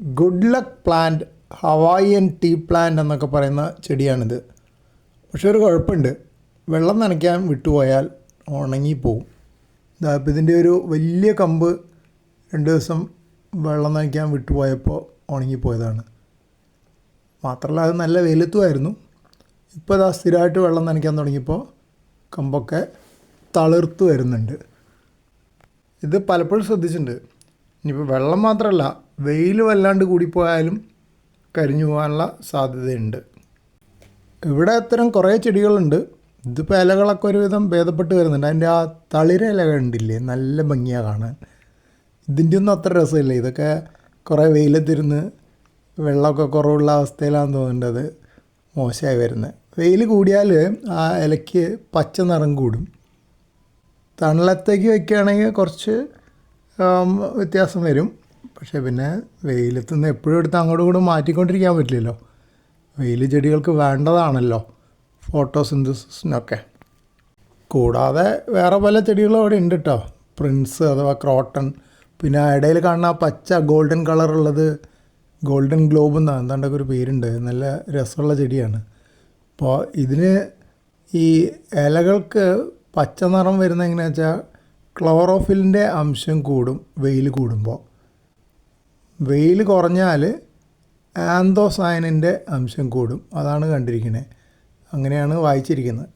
Good luck plant Hawaiian tea plant എന്നൊക്കെ പറയുന്ന ചെടിയാണിത്. പക്ഷെ ഒരു കുഴപ്പമുണ്ട്. വെള്ളം നനയ്ക്കാൻ വിട്ടുപോയാൽ ഉണങ്ങിപ്പോവും. ഇതാ ഇപ്പം ഇതിന്റെ ഒരു വലിയ കമ്പ് രണ്ട് ദിവസം വെള്ളം നനയ്ക്കാൻ വിട്ടുപോയപ്പോൾ ഉണങ്ങിപ്പോയതാണ്. മാത്രമല്ല അത് നല്ല വെയിലത്തുമായിരുന്നു. ഇപ്പോൾ ഇതാ സ്ഥിരമായിട്ട് വെള്ളം നനയ്ക്കാൻ തുടങ്ങിയപ്പോൾ കമ്പൊക്കെ തളിർത്ത് വരുന്നുണ്ട്. ഇത് പലപ്പോഴും ശ്രദ്ധിച്ചിട്ടുണ്ട്. ഇനിയിപ്പോൾ വെള്ളം മാത്രമല്ല വെയിൽ വല്ലാണ്ട് കൂടിപ്പോയാലും കരിഞ്ഞു പോകാനുള്ള സാധ്യതയുണ്ട്. ഇവിടെ അത്തരം കുറേ ചെടികളുണ്ട്. ഇതിപ്പോൾ ഇലകളൊക്കെ ഒരുവിധം ഭേദപ്പെട്ട് വരുന്നുണ്ട്. അതിന്റെ ആ തളിര ഇല കണ്ടില്ലേ? നല്ല ഭംഗിയാണ് കാണാൻ. ഇതിന്റെ ഒന്നും അത്ര രസമില്ല. ഇതൊക്കെ കുറേ വെയിലത്തിരുന്ന് വെള്ളമൊക്കെ കുറവുള്ള അവസ്ഥയിലാണെന്ന് തോന്നുന്നത് മോശമായി വരുന്നത്. വെയിൽ കൂടിയാൽ ആ ഇലയ്ക്ക് പച്ച നിറം കൂടും. തണലത്തേക്ക് വയ്ക്കുകയാണെങ്കിൽ കുറച്ച് വ്യത്യാസം വരും. പക്ഷേ പിന്നെ വെയിലത്ത് നിന്ന് എപ്പോഴും എടുത്ത് അങ്ങോട്ടും ഇങ്ങോട്ടും മാറ്റിക്കൊണ്ടിരിക്കാൻ പറ്റില്ലല്ലോ. വെയിൽ ചെടികൾക്ക് വേണ്ടതാണല്ലോ. ഫോട്ടോസിന്തസിനൊക്കെ. കൂടാതെ വേറെ പല ചെടികളും അവിടെ ഉണ്ട് കേട്ടോ പ്രിൻസ് അഥവാ ക്രോട്ടൺ. പിന്നെ ഇടയിൽ കാണുന്ന പച്ച ഗോൾഡൻ കളറുള്ളത് ഗോൾഡൻ ഗ്ലോബ് എന്നാണ് എന്താണ്ടൊക്കെ ഒരു പേരുണ്ട്. നല്ല രസമുള്ള ചെടിയാണ്. അപ്പോൾ ഇതിന് ഈ ഇലകൾക്ക് പച്ച നിറം വരുന്ന എങ്ങനെയാണെന്ന് വെച്ചാൽ ക്ലോറോഫിലിന്റെ അംശം കൂടും വെയിൽ കൂടുമ്പോൾ. വെയിൽ കുറഞ്ഞാൽ ആന്തോസയനിന്റെ അംശം കൂടും. അതാണ് കണ്ടിരിക്കുന്നത് അങ്ങനെയാണ് വായിച്ചിരിക്കുന്നത്.